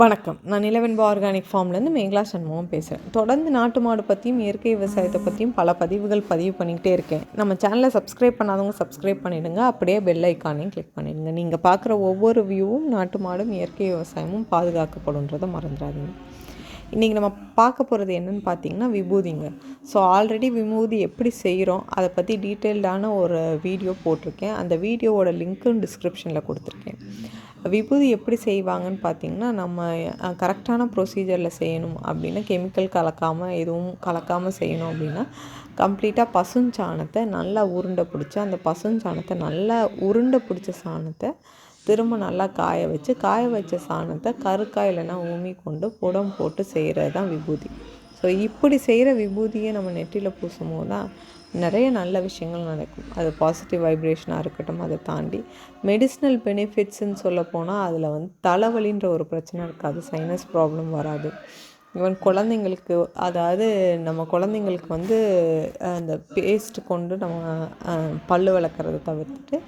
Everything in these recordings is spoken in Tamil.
வணக்கம். நான் நிலவென்பா ஆர்கானிக் ஃபார்ம்லேருந்து மேகலா சண்முகம் பேசுகிறேன் தொடர்ந்து நாட்டு மாடு பற்றியும் இயற்கை விவசாயத்தை பற்றியும் பல பதிவுகள் பதிவு பண்ணிக்கிட்டே இருக்கேன். நம்ம சேனலை சப்ஸ்கிரைப் பண்ணாதவங்க சப்ஸ்கிரைப் பண்ணிவிடுங்க அப்படியே பெல் ஐக்கானையும் கிளிக் பண்ணிவிடுங்க நீங்கள் பார்க்குற ஒவ்வொரு வியூவும் நாட்டு மாடும் இயற்கை விவசாயமும் பாதுகாக்கப்படும்ன்றதை மறந்துடாதீங்க. இன்றைக்கி நம்ம பார்க்க போகிறது என்னென்னு பார்த்தீங்கன்னா விபூதிங்க. ஸோ ஆல்ரெடி விபூதி எப்படி செய்கிறோம் அதை பற்றி டீட்டெயில்டான ஒரு வீடியோ போட்டிருக்கேன். அந்த வீடியோவோட லிங்க்கும் டிஸ்கிரிப்ஷனில் கொடுத்துருக்கேன். விபூதி எப்படி செய்வாங்கன்னு பார்த்திங்கன்னா நம்ம கரெக்டான ப்ரொசீஜரில் செய்யணும். அப்படின்னா கெமிக்கல் கலக்காமல் எதுவும் கலக்காமல் செய்யணும் அப்படின்னா கம்ப்ளீட்டாக பசுஞ்சாணத்தை நல்லா உருண்டை பிடிச்சி அந்த பசுஞ்சாணத்தை நல்லா உருண்டை பிடிச்ச சாணத்தை திரும்ப நல்லா காய வச்சு காய வச்ச சாணத்தை கருக்காய் இல்லைன்னா ஊமி கொண்டு புடம் போட்டு செய்கிறது தான் விபூதி. ஸோ இப்படி செய்கிற விபூதியை நம்ம நெற்றியில் பூசும் போது தான் நிறைய நல்ல விஷயங்கள் நடக்கும். அது பாசிட்டிவ் வைப்ரேஷனாக இருக்கட்டும் அதை தாண்டி மெடிசினல் பெனிஃபிட்ஸ்ன்னு சொல்ல போனால் அதில் வந்து தலைவலின்ற ஒரு பிரச்சனை இருக்காது. சைனஸ் ப்ராப்ளம் வராது. ஈவன் குழந்தைங்களுக்கு அதாவது நம்ம குழந்தைங்களுக்கு வந்து அந்த பேஸ்ட் கொண்டு நம்ம பல் விளக்குறதை தவிர்த்துட்டு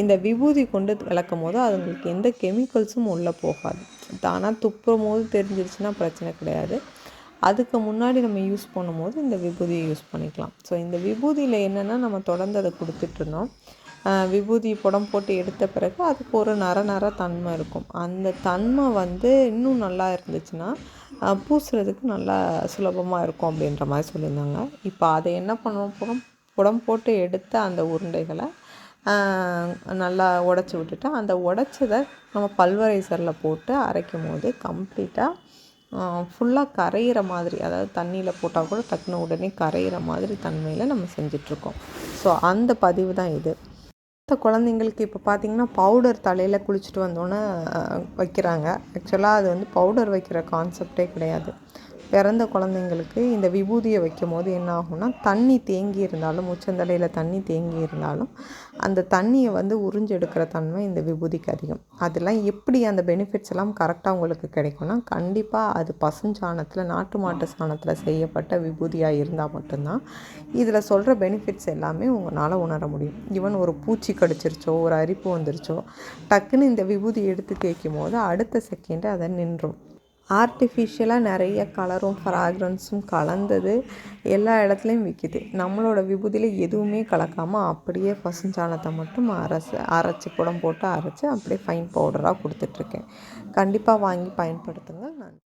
இந்த விபூதி கொண்டு விளக்கும் போது அதுங்களுக்கு எந்த கெமிக்கல்ஸும் உள்ளே போகாது. தானாக துப்புறும் போது தெரிஞ்சிருச்சுன்னா பிரச்சனை கிடையாது. அதுக்கு முன்னாடி நம்ம யூஸ் பண்ணும்போது இந்த விபூதியை யூஸ் பண்ணிக்கலாம். ஸோ இந்த விபூதியில் என்னென்னா நம்ம தொடர்ந்து அதை கொடுத்துட்ருந்தோம் விபூதி புடம் போட்டு எடுத்த பிறகு அதுக்கு ஒரு நர நர தன்மை இருக்கும். அந்த தன்மை வந்து இன்னும் நல்லா இருந்துச்சுன்னா பூசுறதுக்கு நல்லா சுலபமாக இருக்கும் அப்படின்ற மாதிரி சொல்லியிருந்தாங்க. இப்போ அதை என்ன பண்ணுவோம் புடம் புடம் போட்டு எடுத்த அந்த உருண்டைகளை நல்லா உடச்சி விட்டுட்டு அந்த உடச்சதை நம்ம பல்வரைசரில் போட்டு அரைக்கும் போது கம்ப்ளீட்டாக ஃபுல்லாக கரையிற மாதிரி அதாவது தண்ணியில் போட்டால் கூட டக்குனு உடனே கரையிற மாதிரி தன்மையில் நம்ம செஞ்சிட்ருக்கோம். ஸோ அந்த பதிவு தான் இது. மற்ற குழந்தைங்களுக்கு இப்போ பார்த்திங்கன்னா பவுடர் தலையில் குளிச்சுட்டு வந்தோன்னே வைக்கிறாங்க. ஆக்சுவலாக அது வந்து பவுடர் வைக்கிற கான்செப்டே கிடையாது. பிறந்த குழந்தைங்களுக்கு இந்த விபூதியை வைக்கும் போது என்ன ஆகும்னா தண்ணி தேங்கி இருந்தாலும் முச்சந்தலையில் தண்ணி தேங்கி இருந்தாலும் அந்த தண்ணியை வந்து உறிஞ்செடுக்கிற தன்மை இந்த விபூதிக்கு அதிகம். அதெல்லாம் எப்படி அந்த பெனிஃபிட்ஸ் எல்லாம் கரெக்டாக உங்களுக்கு கிடைக்கும்னா கண்டிப்பாக அது பசுஞ்சாணத்தில் நாட்டு மாட்டு சாணத்தில் செய்யப்பட்ட விபூதியாக இருந்தால் மட்டும்தான் இதில் சொல்கிற பெனிஃபிட்ஸ் எல்லாமே உங்களால் உணர முடியும். ஈவன் ஒரு பூச்சி கடிச்சிருச்சோ ஒரு அரிப்பு வந்துருச்சோ டக்குன்னு இந்த விபூதி எடுத்து தேய்க்கும் போது அடுத்த செகண்டு அதை நின்றும். ஆர்டிஃபிஷியலாக நிறைய கலரும் ஃப்ராக்ரன்ஸும் கலந்தது. எல்லா இடத்துலையும் விற்கிது நம்மளோட விபூதியில் எதுவுமே கலக்காமல் அப்படியே பசுஞ்சாணத்தை மட்டும் அரைச்சி அரைச்சி குடம் போட்டு அரைச்சி அப்படியே ஃபைன் பவுடராக கொடுத்துட்ருக்கேன் கண்டிப்பாக வாங்கி பயன்படுத்துங்க. நான்